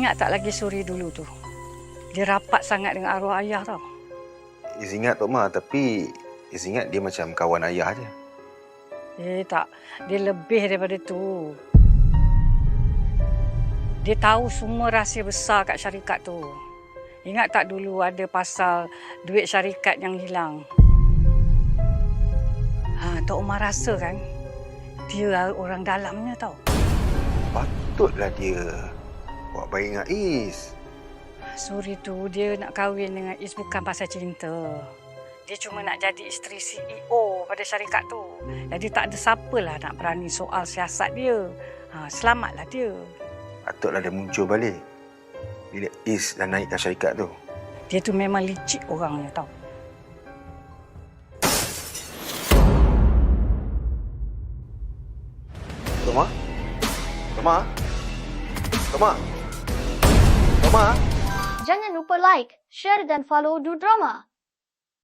Ingat tak lagi Suri dulu tu? Dia rapat sangat dengan arwah ayah tau. Is ingat Tok Ma tapi Is ingat dia macam kawan ayah je. Eh tak, dia lebih daripada tu. Dia tahu semua rahsia besar kat syarikat tu. Ingat tak dulu ada pasal duit syarikat yang hilang? Ha, Tok Umar rasa kan, dia orang dalamnya tau. Patutlah dia buat baik dengan Is. Suri tu dia nak kahwin dengan Is bukan pasal cinta. Dia cuma nak jadi isteri CEO pada syarikat tu. Jadi tak ada siapalah nak berani soal siasat dia. Ha, selamatlah dia. Patutlah dia muncul balik. Bila Is dah naikkan syarikat tu. Dia tu memang licik orangnya tau. Tok Ma? Tok Ma? Tok Ma? Tok Ma? Jangan lupa like, share dan follow Du Drama.